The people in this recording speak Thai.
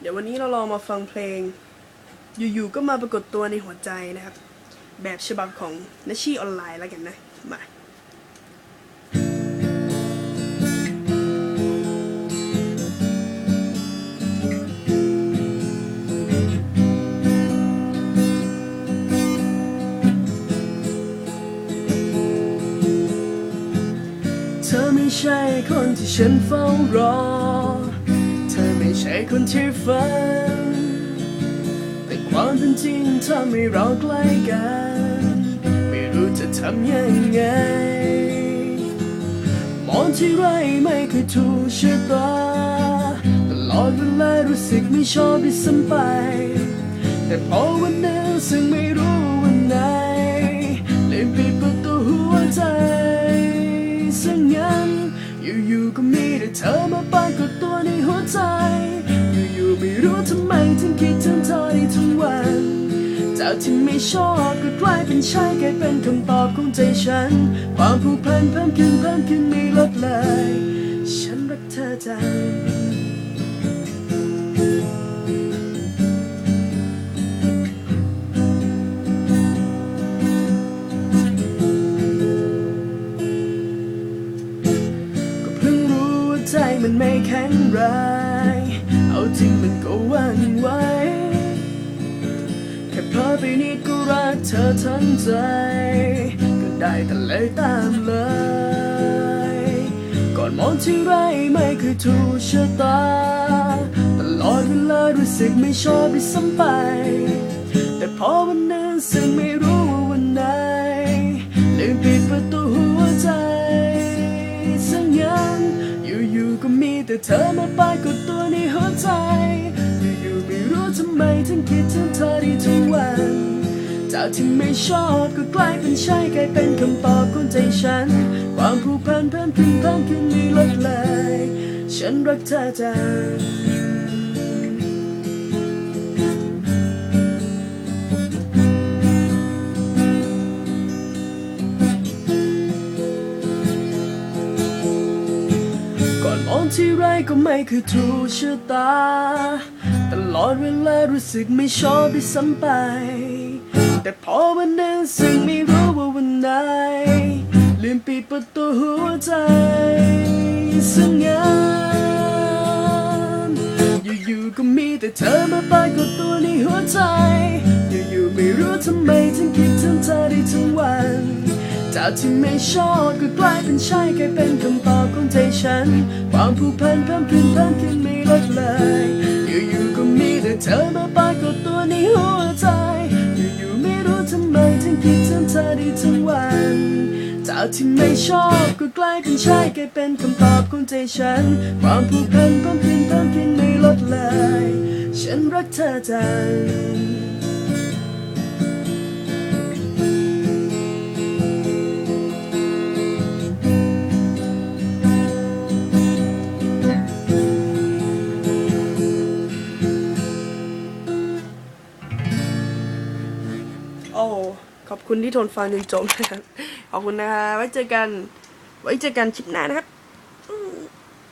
เดี๋ยววันนี้เราลองมาฟังเพลง อยู่ๆก็มาปรากฏตัวในหัวใจนะครับ แบบฉบับของนชชี่ออนไลน์แล้วกันนะ มาเธอไม่ใช่คนที่ฉันเฝ้ารอ ใช่คนที่ฝัน แต่ความเป็นจริงทำให้เราใกล้กัน ไม่รู้จะทำยังไง มองที่ไรไม่เคยถูกชะตา ตลอดเวลารู้สึกไม่ชอบด้วยซ้ำไป แต่พอวันหนึงซึ่งไม่รู้วันไหนเลยปิดประตูหัวใจซะงั้นอยู่ๆก็มีแต่เธอมา คิดถึงเธอได้ทั้งวัน จากที่ไม่ชอบก็กลายเป็นใช่กลายเป็นคำตอบของใจฉัน ความผูกพันเพิ่มขึ้นเพิ่มขึ้นไม่ลดเลย ฉันรักเธอจังก็เพิ่งรู้ว่าใจมันไม่แข็งแรง จริงมันก็หวันไหวแค่เพลอไปนิดก็รักเธอทั้งใจ ก็ได้แต่เลยตามเลย ก่อนมองที่ไรไม่เคยถูกชะตา ตลอดเวลารู้สึกไม่ชอบด้วยซ้ำไป แต่พอวันหนึงซึ่งไม่รู้ว่าวันไหนลืมปิดประตูหัวใจสังยังอยู่ๆก็มีแต่เธอมาปรากฏตัว ใจ อยู่ๆไม่รู้ทำไมถึงคิดถึงเธอได้ทุกวัน จากที่ไม่ชอบก็กลายเป็นใช่กลายเป็นคำตอบของใจฉัน ความผูกพันเพิ่มขึ้นเพิ่มขึ้นไม่ลดเลย ฉันรักเธอจัง ที่ไรก็ไม่เคยถูกชะตา ตลอดเวลารู้สึกไม่ชอบด้วยซ้ำไป แต่พอวันหนึงซึ่งไม่รู้ว่าวันไหนลืมปิดประตูหัวใจสังงานอยู่ๆก็มีแต่เธอมาปรากฏตัวในหัวใจ อยู่ๆไม่รู้ทำไมถึงคิดถึงเธอได้ทั้งวัน จากที่ไม่ชอบก็กลายเป็นใช่กลายเป็นคำตอบของใจฉัน ความผูกพันเพิ่มขึ้นเพิ่มขึ้นไม่ลดเลย อยู่ๆก็มีแต่เธอมาปรากฏตัวในหัวใจ อยู่ๆไม่รู้ทำไมถึงคิดถึงเธอได้ทั้งวันจากที่ไม่ชอบก็กลายเป็นใช่กลายเป็นคำตอบของใจฉัน ความผูกพันเพิ่มขึ้นเพิ่มขึ้นไม่ลดเลย ฉันรักเธอจัง ขอบคุณที่ทนฟังจนจบนะครับ ขอบคุณนะคะไว้เจอกัน ไว้เจอกันคลิปหน้านะครับ